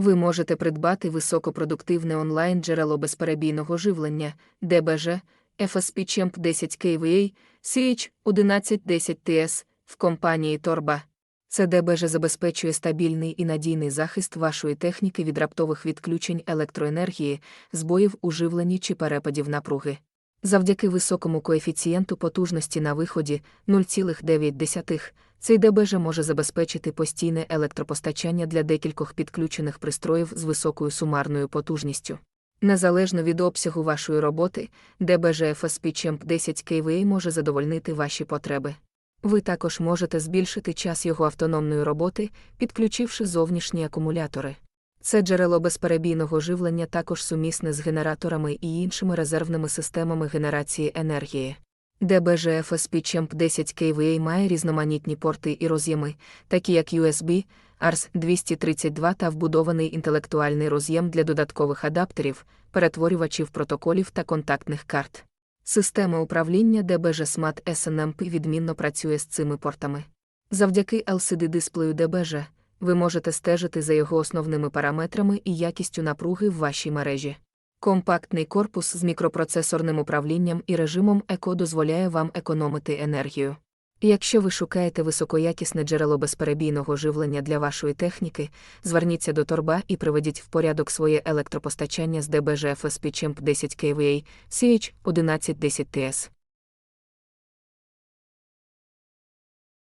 Ви можете придбати високопродуктивне онлайн джерело безперебійного живлення ДБЖ, FSP Champ 10 KVA, CH 1110 TS в компанії Торба. Це ДБЖ забезпечує стабільний і надійний захист вашої техніки від раптових відключень електроенергії, збоїв у живленні чи перепадів напруги. Завдяки високому коефіцієнту потужності на виході 0,9, цей ДБЖ може забезпечити постійне електропостачання для декількох підключених пристроїв з високою сумарною потужністю. Незалежно від обсягу вашої роботи, ДБЖ FSP Champ 10 KVA може задовольнити ваші потреби. Ви також можете збільшити час його автономної роботи, підключивши зовнішні акумулятори. Це джерело безперебійного живлення також сумісне з генераторами і іншими резервними системами генерації енергії. ДБЖ FSP Champ 10 KVA має різноманітні порти і роз'єми, такі як USB, ARS 232 та вбудований інтелектуальний роз'єм для додаткових адаптерів, перетворювачів протоколів та контактних карт. Система управління DBG Smart SNMP відмінно працює з цими портами. Завдяки LCD-дисплею DBG ви можете стежити за його основними параметрами і якістю напруги в вашій мережі. Компактний корпус з мікропроцесорним управлінням і режимом ЕКО дозволяє вам економити енергію. Якщо ви шукаєте високоякісне джерело безперебійного живлення для вашої техніки, зверніться до торба і приведіть в порядок своє електропостачання з DBG FSP Champ 10 KVA CH 1110 TS.